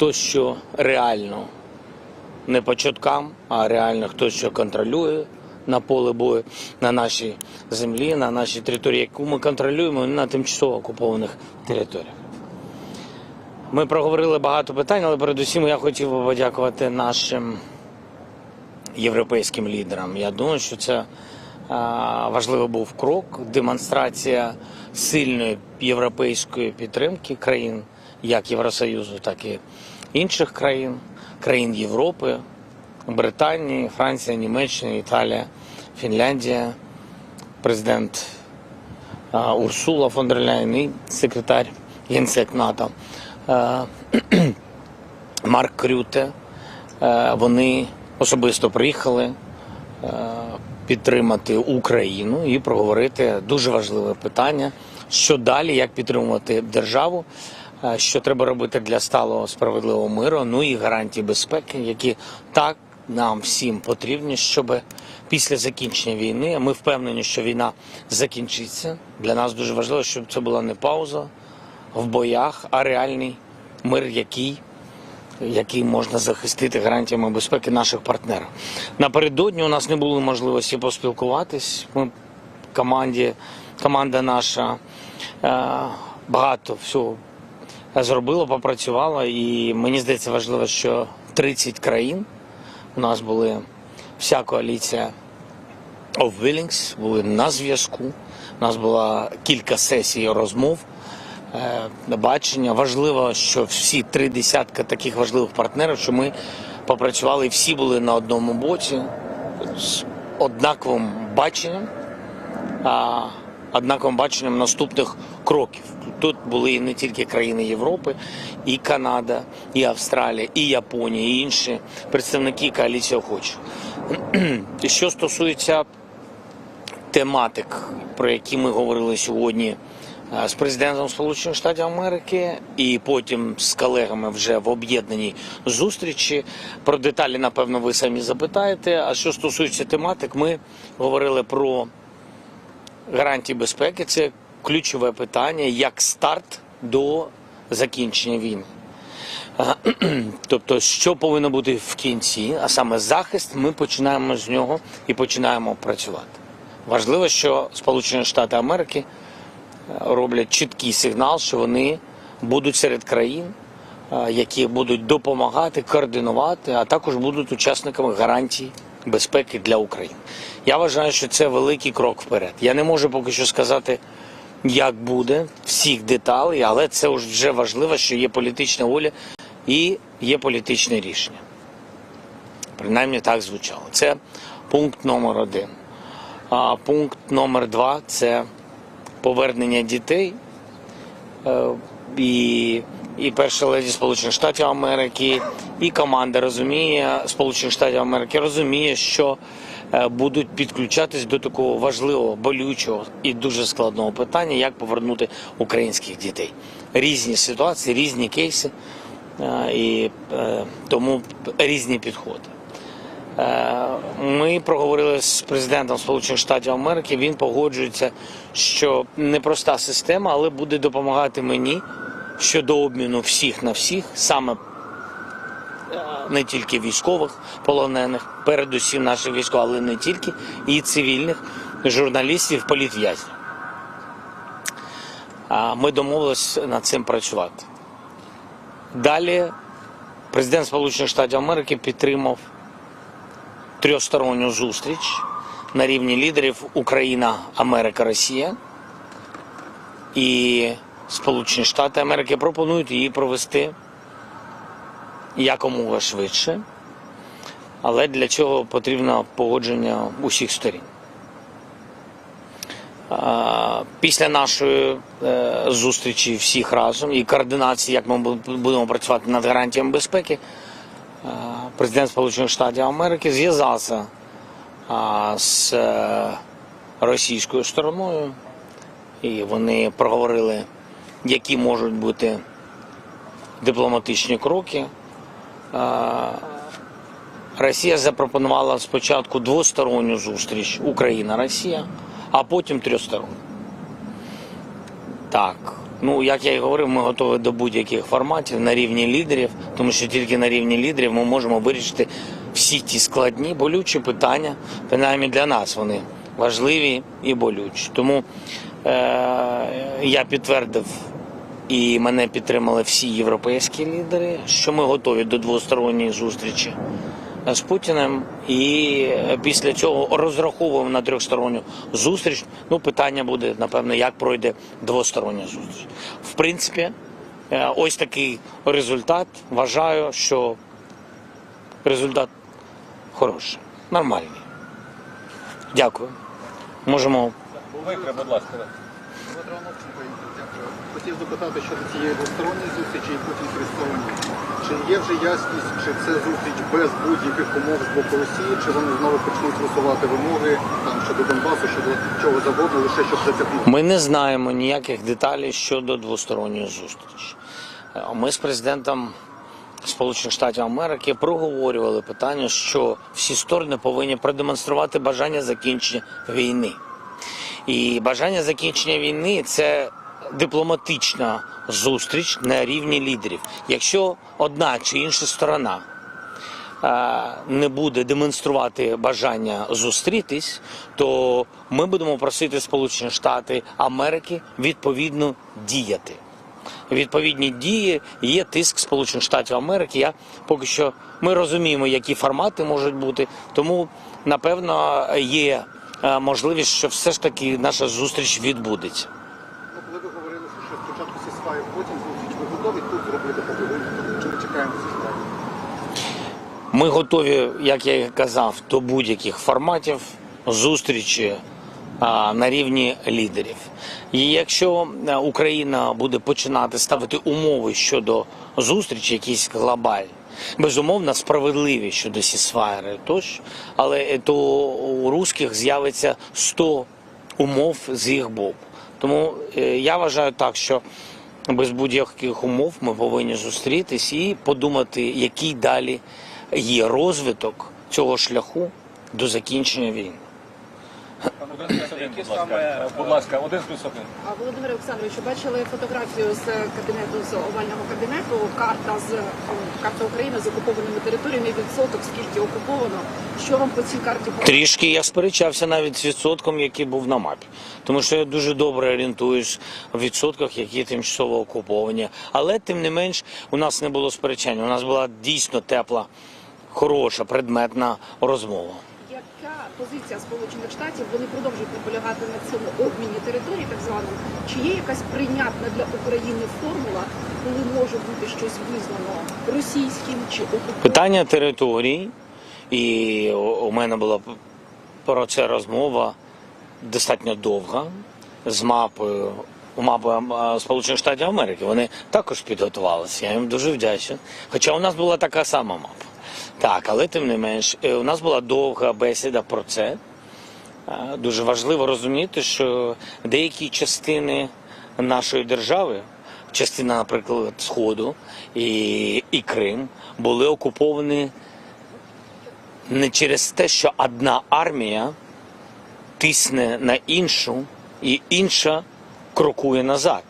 хто що реально не по чуткам, а реально хто що контролює на поле бою, на нашій землі, на нашій території, яку ми контролюємо на тимчасово окупованих територіях. Ми проговорили багато питань, але передусім я хотів би подякувати нашим європейським лідерам. Я думаю, що це важливий був крок, демонстрація сильної європейської підтримки країн, як Євросоюзу, так і інших країн, країн Європи, Британії, Франція, Німеччина, Італія, Фінляндія, президент Урсула фон дер Ляйн і секретар Генсек НАТО. Марк Крюте. Вони особисто приїхали підтримати Україну і проговорити дуже важливе питання, що далі, як підтримувати державу, що треба робити для сталого справедливого миру, ну і гарантії безпеки, які так нам всім потрібні, щоб після закінчення війни, ми впевнені, що війна закінчиться. Для нас дуже важливо, щоб це була не пауза в боях, а реальний мир, який який можна захистити гарантіями безпеки наших партнерів. Напередодні у нас не було можливості поспілкуватись. Ми команді, команда наша е, багато всього зробила, попрацювала, і мені здається важливо, що 30 країн у нас були вся коаліція of Willings, були на зв'язку. У нас було кілька сесій розмов е, бачення. Важливо, що всі три десятка таких важливих партнерів, що ми попрацювали, і всі були на одному боці з однаковим баченням, однаковим баченням наступних кроків. Тут були не тільки країни Європи, і Канада, і Австралія, і Японія, і інші представники коаліції охочих. Що стосується тематик, про які ми говорили сьогодні е, з президентом Сполучених Штатів Америки, і потім з колегами вже в об'єднаній зустрічі. Про деталі, напевно, ви самі запитаєте. А що стосується тематик, ми говорили про гарантії безпеки. Це ключове питання як старт до закінчення війни. Тобто, що повинно бути в кінці, а саме захист, ми починаємо з нього і починаємо працювати. Важливо, що Сполучені Штати Америки е, роблять чіткий сигнал, що вони будуть серед країн, е, які будуть допомагати, координувати, а також будуть учасниками гарантій безпеки для України. Я вважаю, що це великий крок вперед. Я не можу поки що сказати, як буде всіх деталей, але це вже важливо, що є політична воля і є політичне рішення. Принаймні так звучало. Це пункт номер один. А пункт номер два це повернення дітей. Е, І, і перша леді Сполучених Штатів Америки, і команда розуміє Сполучених Штатів Америки розуміє, що е, будуть підключатись до такого важливого, болючого і дуже складного питання, як повернути українських дітей. Різні ситуації, різні кейси, е, і е, тому різні підходи. Ми проговорили з президентом Сполучених Штатів Америки. Він погоджується, що непроста система, але буде допомагати мені щодо обміну всіх на всіх, саме е, не тільки військових полонених, передусім наших військових, але не тільки, і цивільних журналістів, політв'язнів. Ми домовилися над цим працювати. Далі президент Сполучених Штатів Америки підтримав трьохсторонню зустріч на рівні лідерів Україна, Америка, Росія і Сполучені Штати Америки пропонують її провести якомога швидше, але для цього потрібно погодження усіх сторін. Після нашої е, зустрічі всіх разом і координації, як ми будемо працювати над гарантіями безпеки, е, президент Сполучених Штатів Америки зв'язався з е, російською стороною, і вони проговорили, які можуть бути дипломатичні кроки. Росія запропонувала спочатку двосторонню зустріч Україна-Росія, а потім трьохсторонню. Так, Ну, як я і говорив, ми готові до будь-яких форматів на рівні лідерів, тому що тільки на рівні лідерів ми можемо вирішити всі ті складні, болючі питання, принаймні для нас вони важливі і болючі. Тому е- я підтвердив і мене підтримали всі європейські лідери, що ми готові до двосторонньої зустрічі з Путіним, і е, після цього розраховуємо на трьохсторонню зустріч. Ну, питання буде напевно, як пройде двостороння зустріч. В принципі, е, ось такий результат. Вважаю, що результат хороший, нормальний. Дякую. Можемо Викри, будь ласка. Хотів запитати щодо цієї двосторонньої зустрічі і потім тристоронньої. Чи є вже ясність, чи це зустріч без будь-яких умов з боку Росії, чи вони знову почнуть висувати вимоги там щодо Донбасу, щодо чого завгодно, лише щоб затягнути? Ми не знаємо ніяких деталей щодо двосторонньої зустрічі. Е, Ми з президентом Сполучених Штатів Америки проговорювали питання, що всі сторони повинні продемонструвати бажання закінчення війни. І бажання закінчення війни це дипломатична зустріч на рівні лідерів. Якщо одна чи інша сторона е, не буде демонструвати бажання зустрітись, то ми будемо просити Сполучені Штати Америки відповідно діяти. Відповідні дії є тиск Сполучених Штатів Америки. Я поки що ми розуміємо, які формати можуть бути. Тому напевно є е, можливість, що все ж таки наша зустріч відбудеться. Ну, коли ви говорили, що спочатку сісфаю, потім зустріч, ви готові тут зробити поки ви ми готові, як я і казав, до будь-яких форматів зустрічі на рівні лідерів. І якщо е, Україна буде починати ставити умови щодо зустрічі, якісь глобальні, безумовно справедливі щодо сісфайри тощо, але е, то у русських з'явиться 100 умов з їх боку. Тому е, я вважаю так, що без будь-яких умов ми повинні зустрітись і подумати, який далі є розвиток цього шляху до закінчення війни. Будь ласка. Один плюс один. А Володимире Олександровичу, бачили фотографію з кабінету з овального кабінету. Карта з карта України з окупованими територіями. Відсоток скільки окуповано. Що вам по цій карті Трішки я сперечався навіть з відсотком, який був на мапі, тому що я дуже добре орієнтуюсь в відсотках, які тимчасово окуповані. Але тим не менш у нас не було сперечання. У нас була дійсно тепла, хороша, предметна розмова. Позиція Сполучених Штатів? Вони продовжують наполягати на цьому обміні територій, так званому. Чи є якась прийнятна для України формула, коли може бути щось визнано російським чи окупованим? Питання територій, і у мене була про це розмова достатньо довга з мапою. Мапою Сполучених Штатів Америки вони також підготувалися. Я їм дуже вдячний. Хоча у нас була така сама мапа. Так, але тим не менш, е, у нас була довга бесіда про це. Е, Дуже важливо розуміти, що деякі частини нашої держави, частина, наприклад, Сходу і, і Крим, були окуповані не через те, що одна армія тисне на іншу, і інша крокує назад,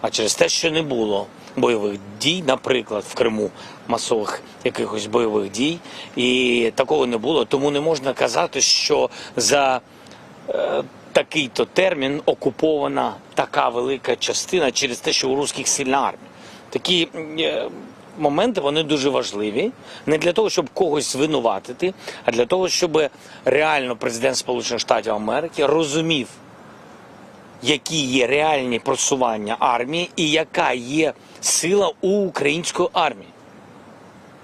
а через те, що не було бойових дій, наприклад, в Криму масових якихось бойових дій, і такого не було. Тому не можна казати, що за е, такий-то термін окупована така велика частина через те, що у русських сильна армія. Такі е, моменти вони дуже важливі не для того, щоб когось звинуватити, а для того, щоб реально президент Сполучених Штатів Америки розумів, які є реальні просування армії і яка є сила у української армії.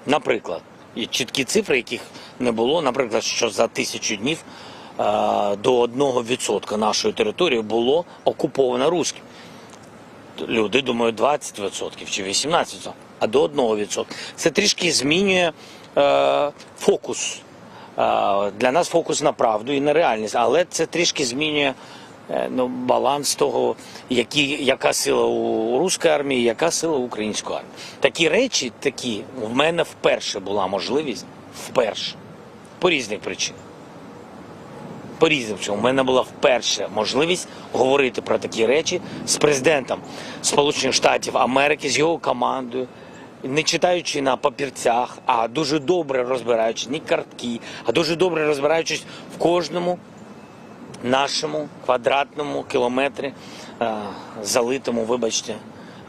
Наприклад, є чіткі цифри, яких не було. Наприклад, що за тисячу днів до 1% нашої території було окуповано русським. Люди думають 20% чи 18%, а до 1%. Це трішки змінює е, фокус. Е, для нас фокус на правду і на реальність, але це трішки змінює ну, баланс того, які, яка сила у руської армії, яка сила у української армії. Такі речі, такі в мене вперше була можливість, вперше, по різних причинах. по-різному. У мене була вперше можливість говорити про такі речі з президентом Сполучених Штатів Америки, з його командою, не читаючи на папірцях, а дуже добре розбираючись, ні картки, а дуже добре розбираючись в кожному нашому квадратному кілометрі, е, залитому, вибачте,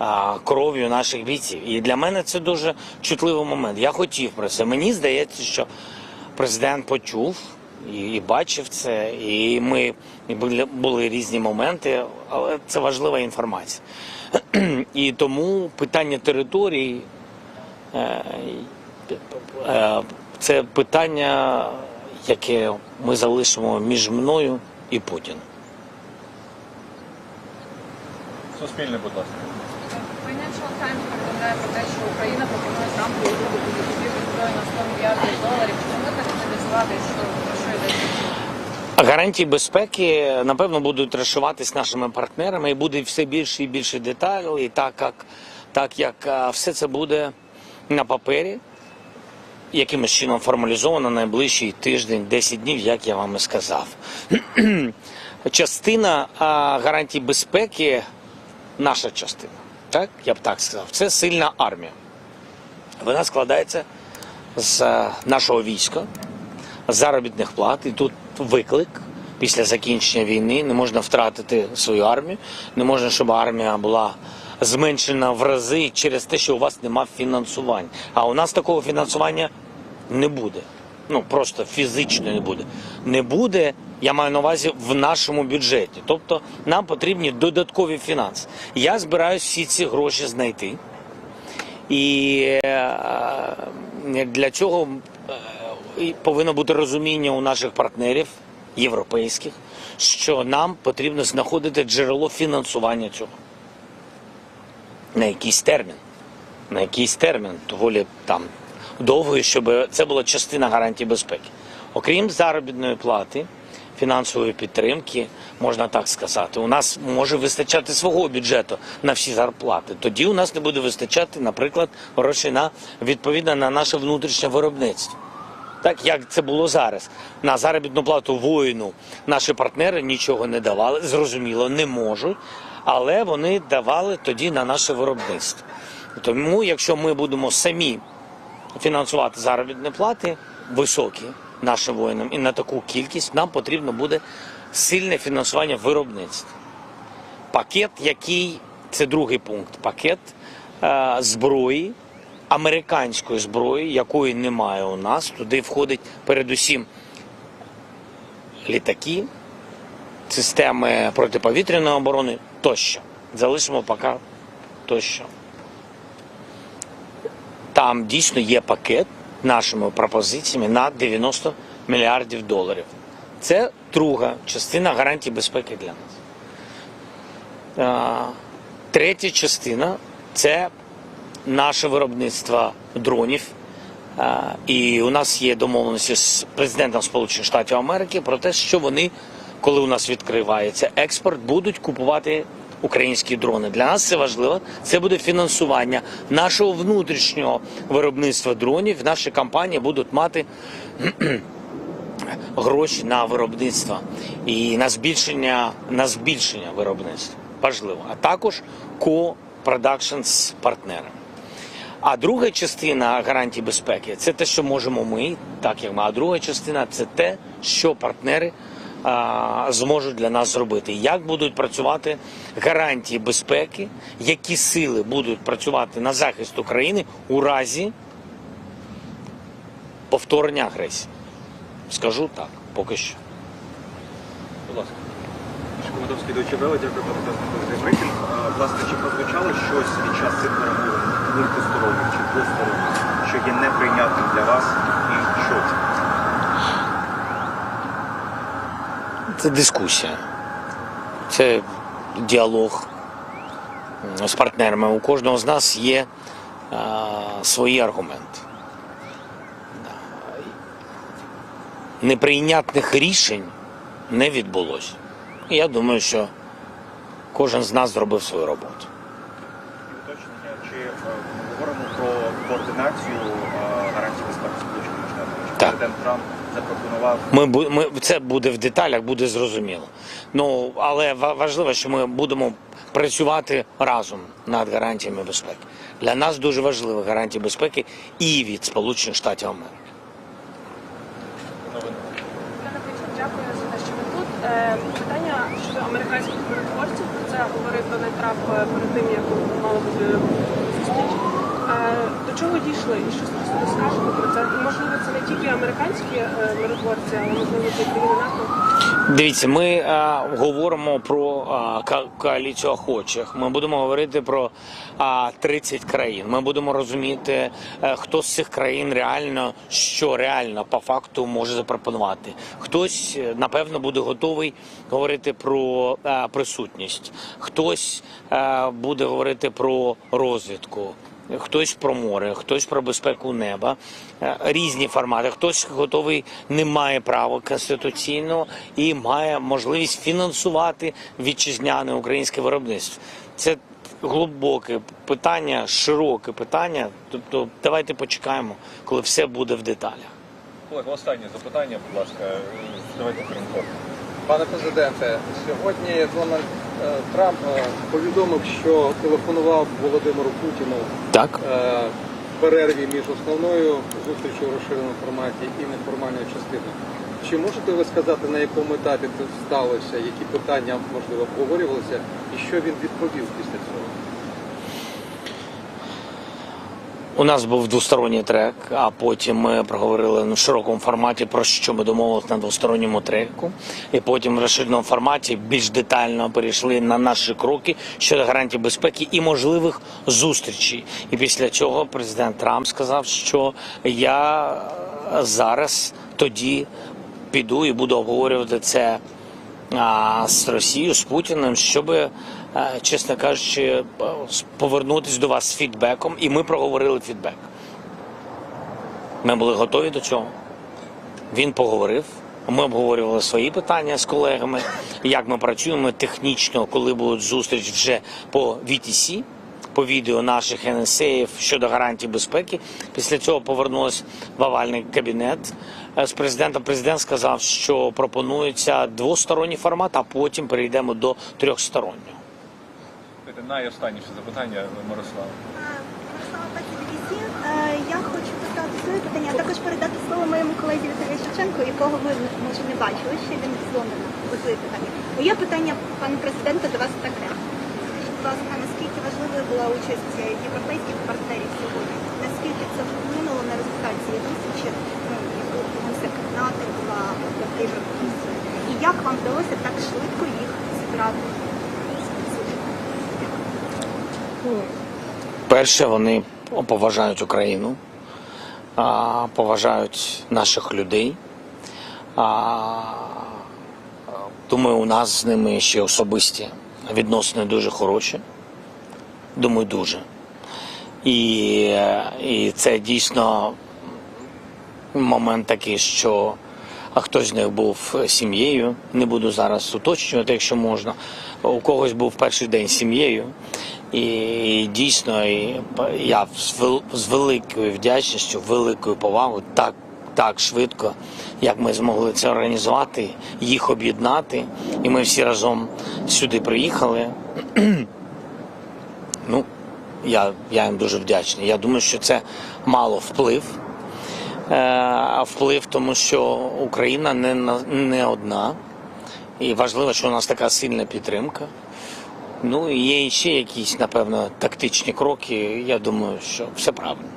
е, кров'ю наших бійців. І для мене це дуже чутливий момент. Я хотів про це. Мені здається, що президент почув і, бачив це, і ми і були, були різні моменти, але це важлива інформація. І тому питання території е, це питання, яке ми залишимо між мною і Путіним. Суспільне, будь ласка. Financial Times повідомляє про те, що Україна пропонує Трампу угоду про купівлю зброї на 100 мільярдів доларів. Чи можете деталізувати, що про що йдеться? Гарантії безпеки напевно будуть розшиватись нашими партнерами і буде все більше і більше деталей, так як, так як все це буде на папері, якимось чином формалізовано найближчий тиждень, 10 днів, як я вам і сказав. Частина гарантій безпеки, наша частина, так я б так сказав, це сильна армія. Вона складається з нашого війська, заробітних плат. І тут виклик після закінчення війни. Не можна втратити свою армію, не можна, щоб армія була зменшена в рази через те, що у вас нема фінансування. А у нас такого фінансування не буде. Ну просто фізично не буде. Не буде. Я маю на увазі в нашому бюджеті. Тобто нам потрібні додаткові фінанси. Я збираюся всі ці гроші знайти. І е, для цього е, повинно бути розуміння у наших партнерів європейських, що нам потрібно знаходити джерело фінансування цього на якийсь термін. На якийсь термін, доволі там довгий, щоб це була частина гарантії безпеки. Окрім заробітної плати, фінансової підтримки, можна так сказати, у нас може вистачати свого бюджету на всі зарплати. Тоді у нас не буде вистачати, наприклад, грошей на відповідно на наше внутрішнє виробництво. Так як це було зараз. На заробітну плату воїну наші партнери нічого не давали, зрозуміло, не можуть, але вони давали тоді на наше виробництво. Тому, якщо ми будемо самі фінансувати заробітні плати високі нашим воїнам і на таку кількість, нам потрібно буде сильне фінансування виробництва. Пакет, який це другий пункт, пакет е, зброї, американської зброї, якої немає у нас. Туди входить передусім літаки, системи протиповітряної оборони тощо. Залишимо поки тощо. Там дійсно є пакет нашими пропозиціями на 90 мільярдів доларів. Це друга частина гарантій безпеки для нас. Третя частина це наше виробництво дронів. І у нас є домовленості з президентом Сполучених Штатів Америки про те, що вони, коли у нас відкривається експорт, будуть купувати українські дрони. Для нас це важливо. Це буде фінансування нашого внутрішнього виробництва дронів. Наші компанії будуть мати гроші на виробництво і на збільшення на збільшення виробництва. Важливо. А також ко-продакшн з партнерами. А друга частина гарантій безпеки це те, що можемо ми, так як ми. А друга частина це те, що партнери зможуть для нас зробити. Як будуть працювати гарантії безпеки, які сили будуть працювати на захист України у разі повторення агресії. Скажу так, поки що. Будь ласка. Deutsche Welle, дякую за брифінг. Власне, чи прозвучало щось під час цих перемовин двосторонніх чи двосторонніх, що є неприйнятним для вас і що це? Дискусія, це діалог з партнерами. У кожного з нас є а, свої аргументи. Неприйнятних рішень не відбулося. Я думаю, що кожен з нас зробив свою роботу. Уточнення, чи е, говоримо про координацію е, гарантій безпеки Сполучених Штатів? Президент Трамп запропонував Ми, ми це буде в деталях, буде зрозуміло. Ну але важливо, що ми будемо працювати разом над гарантіями безпеки. Для нас дуже важливі гарантії безпеки і від Сполучених Штатів Америки. дякую за те, що ви тут. Е, Питання щодо американських миротворців. Про це говорив Дональд Трамп е, перед тим, як. Е, До чого дійшли і що ви скажете про це? Можливо, це не тільки американські е, миротворці, але можливо це країни НАТО. Дивіться, ми е, говоримо про е, ка- коаліцію охочих. Ми будемо говорити про е, 30 країн. Ми будемо розуміти, е, хто з цих країн реально що реально по факту може запропонувати. Хтось напевно буде готовий говорити про е, присутність, хтось е, буде говорити про розвідку. Хтось про море, хтось про безпеку неба, Е, різні формати. Хтось готовий не має права конституційного і має можливість фінансувати вітчизняне українське виробництво. Це глибоке питання, широке питання. Тобто, давайте почекаємо, коли все буде в деталях. Колеги, останнє запитання, будь ласка, давайте. Пане президенте, сьогодні Дональд Трамп е, повідомив, що телефонував Володимиру Путіну Так. е, в перерві між основною зустрічю у розширеному форматі і неформальною частиною. Чи можете ви сказати, на якому етапі це сталося, які питання можливо обговорювалися, і що він відповів після цього? У нас був двосторонній трек, а потім ми проговорили в широкому форматі про що ми домовилися на двосторонньому треку. І потім в розширеному форматі більш детально перейшли на наші кроки щодо гарантій безпеки і можливих зустрічей. І після цього президент Трамп сказав, що я зараз тоді піду і буду обговорювати це з Росією, з Путіним, щоб, е, чесно кажучи, е, повернутися до вас з фідбеком, і ми проговорили фідбек. Ми були готові до цього. Він поговорив. Ми обговорювали свої питання з колегами, як ми працюємо технічно, коли будуть зустріч вже по VTC, по відео наших НСАів щодо гарантій безпеки. Після цього повернулись в овальний кабінет е, з президентом. Президент сказав, що пропонується двосторонній формат, а потім перейдемо до трьохстороннього. Це найостанніше запитання, Мирослава. Мирослава Пеці Е, Я хочу поставити своє питання, а також передати слово моєму колезі Віталію Шевченку, якого ви може не бачили, ще він з Лондона готує питання. Моє питання, пане президенте, до вас таке. Скажіть, будь ласка, наскільки важливою була участь європейських партнерів сьогодні? Наскільки це вплинуло на результат цієї зустрічі, ну, яку секрет НАТО була Путін? І як вам вдалося так швидко їх зібрати? Перше, вони поважають Україну, поважають наших людей. Думаю, у нас з ними ще особисті відносини дуже хороші. Думаю, дуже. І, і це дійсно момент такий, що а хтось з них був сім'єю. Не буду зараз уточнювати, якщо можна. У когось був перший день сім'єю. І дійсно, я з великою вдячністю, великою повагою так, так швидко, як ми змогли це організувати, їх об'єднати. І ми всі разом сюди приїхали. ну, я, я їм дуже вдячний. Я думаю, що це мало вплив. Е, вплив, тому що Україна не, не одна. І важливо, що у нас така сильна підтримка. Ну і є ще якісь, напевно, тактичні кроки. Я думаю, що все правильно.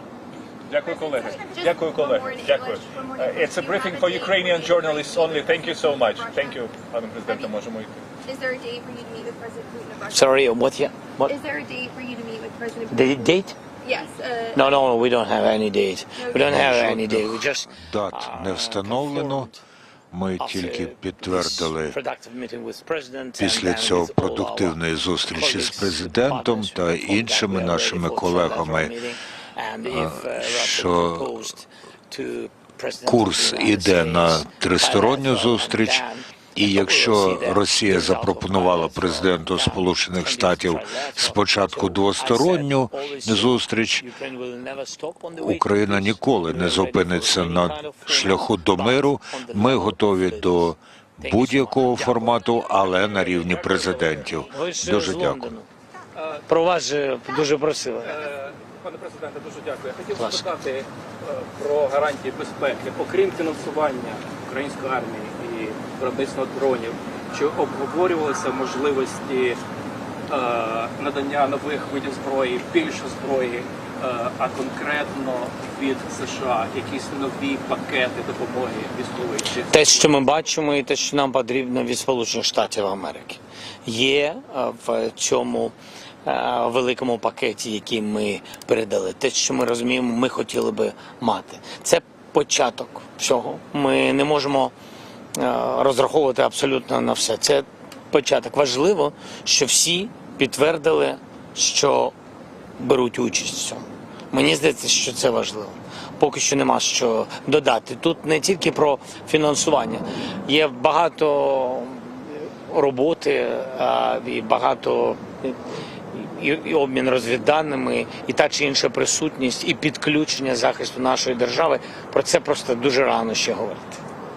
Дякую, колеги. Дякую, колеги. Дякую. Uh, It's a briefing for Ukrainian journalists only. Thank you so much. Thank you, пане президенте, можемо йти. Is there a day for you to meet with President Putin about Sorry, what yeah? What? Is there a date for you to meet with President Putin? The date? Yes. Uh, No, no, we don't have any date. We don't have any date. We just Дат uh, не встановлено. Ми тільки підтвердили після цього продуктивної зустрічі з президентом та іншими нашими колегами, uh, що курс іде на тристоронню зустріч, І якщо Росія запропонувала президенту Сполучених Штатів спочатку двосторонню зустріч, Україна ніколи не зупиниться на шляху до миру. Ми готові до будь-якого формату, але на рівні президентів. Дуже дякую. Про вас же дуже просили. Е, Пане президенте, дуже дякую. Я хотів спитати е, про гарантії безпеки, окрім фінансування української армії виробництва дронів, чи обговорювалися можливості е, надання нових видів зброї, більше зброї, е, а конкретно від США якісь нові пакети допомоги військової Те, що ми бачимо, і те, що нам потрібно від Сполучених Штатів Америки, є е, в цьому е, великому пакеті, який ми передали. Те, що ми розуміємо, ми хотіли би мати. Це початок всього. Ми не можемо розраховувати абсолютно на все. Це початок. Важливо, що всі підтвердили, що беруть участь в цьому. Мені здається, що це важливо. Поки що нема що додати. Тут не тільки про фінансування, є багато роботи а, і багато і обмін розвідданими, і та чи інша присутність, і підключення захисту нашої держави. Про це просто дуже рано ще говорити.